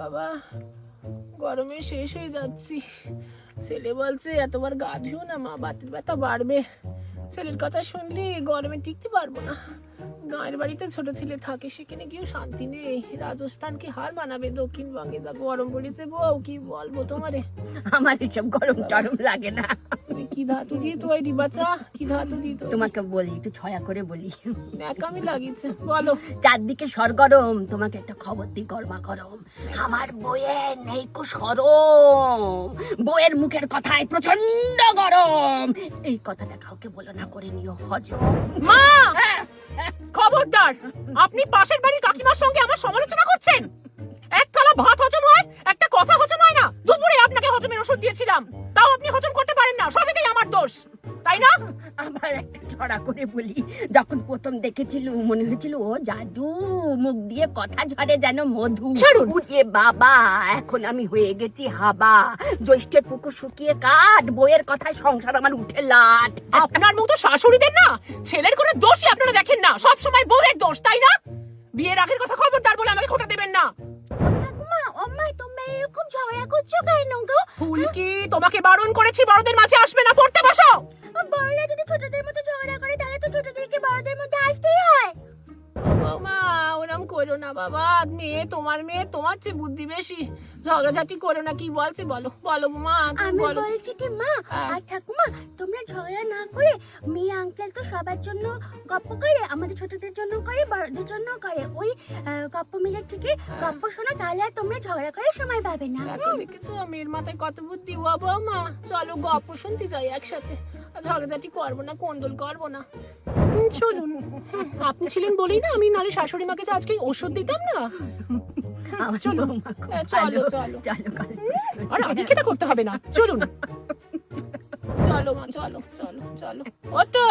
বাবা, গরমে শেষ হয়ে যাচ্ছি। ছেলে বলছে, এতবার গা ধুও না মা, বাতির ব্যথা বাড়বে। ছেলের কথা শুনলে, গরমে টিকতে পারব না। গাঁয়ের বাড়িতে ছোট ছেলে থাকে, সেখানে গিয়েও শান্তি নেই। রাজস্থানকে হার মানাবে দক্ষিণবঙ্গে, যা গরম পড়েছে বউ, কি বলব তোমারে? আমার এসব গরম টরম লাগে না। কি ধাতু দিয়ে রিবাচা কি ধাতু দিয়ে তোমাকে বলি একটু ছয়া করে বলি। লাগিয়েছে বলো। চারদিকে সরগরম তোমাকে একটা খবর দিই গরমা গরম। আমার বইয়ের নেই কো সরম। বইয়ের মুখের কথায় প্রচণ্ড গরম। এই কথাটা কাউকে বলো না করে নিও হজম। মা! খবরদার আপনি পাশের বাড়ির কাকিমার সঙ্গে আমার সমালোচনা করছেন? এক থালা ভাত হজম হয় একটা কথা হজম হয় না। দুপুরে আপনাকে হজমের ওষুধ দিয়েছিলাম। তাও আপনি হজম না সবই আমার দোষ তাই না? আবার একটা ছড়া করে বলি যখন প্রথম দেখেছিল মনে হয়েছিল ও জাদু মুখ দিয়ে কথা ঝরে যেন মধু। ছাড়ুন। উড়ে বাবা এখন আমি হয়ে গেছি হাবা। জ্যৈষ্ঠের পুকুর শুকিয়ে কাঠ বইয়ের কথায় সংসার আমার উঠে লাট। আপনার মতো শাশুড়িদের না ছেলের কোনো দোষই আপনারা দেখেন না সব সময় বউয়ের দোষ তাই না? বিয়ের আগের কথা খবরদার বলে আমাকে খোটা দেবেন না। তোমরা এরকম ঝগড়া করছ কেন গো? ফুলকি তোমাকে বারণ করেছি বড়দের মাঝে আসবে না পড়তে বসো! বড়রা যদি ছোটদের মতো ঝগড়া করে তাহলে তো ছোটদেরকে বড়দের মধ্যে আসতেই হয়। মা ওরম করো না বাবা মেয়ে তোমার মেয়ে তোমার চেয়ে বুদ্ধি বেশি। ঝগড়াঝাটি করো না কি বলছে বলো বলো মা আমি বলো। বলছি কি মা হ্যাঁ। আর ঠাকুমা তোমরা ঝগড়া না করে মেয়ে আঙ্কেল তো সবার জন্য গপ্প করে আমাদের ছোটদের জন্য করে বড়দের জন্য করে। ওই গপ্প মিলে থেকে গপ্প শোনা তাহলে আর তোমরা ঝগড়া করার সময় পাবে না দেখো দেখেছ মেয়ের মাথায় কত বুদ্ধি ও মা। চলো গল্প শুনতে যাই একসাথে। ঝগড়াঝাটি করব না কোন্দল করব না। চলুন। আপনি ছিলেন বলেই না আমি নারে শাশুড়ি মাকে আজকে ওষুধ দিতাম না? চলো। হ্যাঁ, চলো, চলো। আর খেতে করতে হবে না। চলুন। চলো মা চলো চলো চলো। ওটো